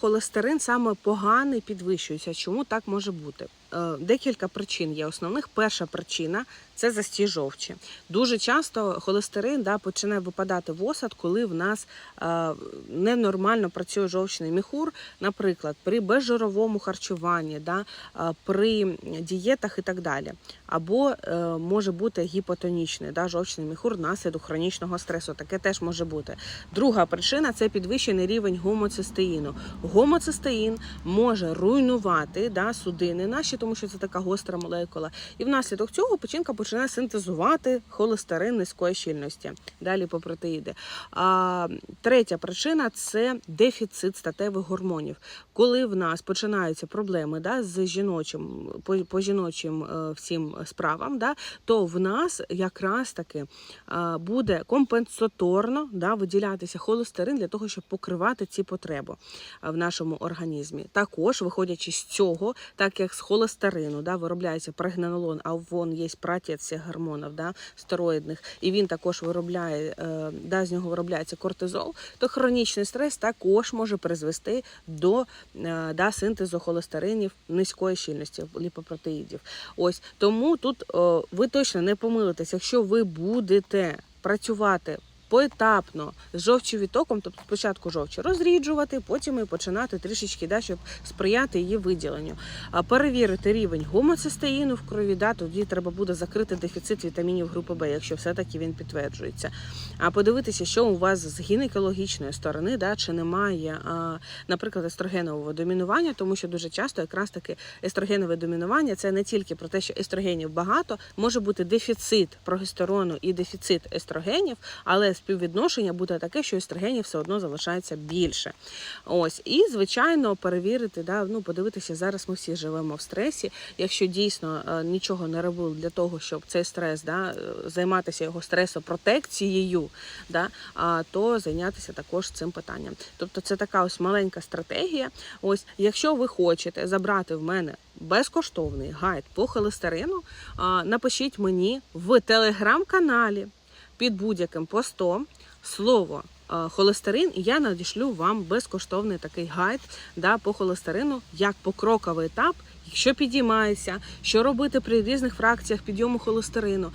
холестерин саме поганий підвищується. Чому так може бути? Е, Декілька причин є основних. Перша причина це застій жовчі. Дуже часто холестерин да, починає випадати в осад, коли в нас е, ненормально працює жовчний міхур, наприклад, при безжировому харчуванні, да, е, при дієтах і так далі. Або е, може бути гіпотонічний да, жовчний міхур внаслідок хронічного стресу. Таке теж може бути. Друга причина це підвищений рівень гомоцистеїну. Гомоцистеїн може руйнувати да, судини наші, тому що це така гостра молекула. І внаслідок цього печінка починає синтезувати холестерин низької щільності. Далі по протеїди. А, третя причина це дефіцит статевих гормонів. Коли в нас починаються проблеми да, з жіночим, по, по жіночим е, всім справам, да, то в нас якраз таки е, буде компенсаторно да, виділятися холестерин для того, щоб покривати ці потреби е, в нашому організмі. Також, виходячи з цього, так як з холестерину да, виробляється прегнанолон, а вон є пратець всіх гормонів да, стероїдних, і він також виробляє, е, да, з нього виробляється кортизол, то хронічний стрес також може призвести до е, да, синтезу холестеринів низької щільності ліпопротеїдів. Ось тому тут ви точно не помилитесь, якщо ви будете працювати. Поетапно з жовчовітоком, тобто спочатку жовчі розріджувати, потім і починати трішечки, да, щоб сприяти її виділенню. Перевірити рівень гомоцистеїну в крові, да, тоді треба буде закрити дефіцит вітамінів групи Б, якщо все-таки він підтверджується. А подивитися, що у вас з гінекологічної сторони, да, чи немає, а, наприклад, естрогенового домінування, тому що дуже часто якраз таки естрогенове домінування це не тільки про те, що естрогенів багато, може бути дефіцит прогестерону і дефіцит естрогенів, але співвідношення буде таке, що естрогенів все одно залишається більше. Ось і звичайно перевірити, да, ну подивитися зараз. Ми всі живемо в стресі. Якщо дійсно е, нічого не робили для того, щоб цей стрес да, е, займатися його стресопротекцією, да, то зайнятися також цим питанням. Тобто, це така ось маленька стратегія. Ось, якщо ви хочете забрати в мене безкоштовний гайд по холестерину, напишіть мені в телеграм-каналі під будь-яким постом слово е, холестерин, і я надішлю вам безкоштовний такий гайд да, по холестерину, як покроковий етап. Що підіймається, що робити при різних фракціях підйому холестерину.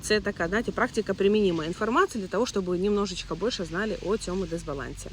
Це така знаєте, практика примінима інформація для того, щоб ви немножечко більше знали о цьому дисбалансі.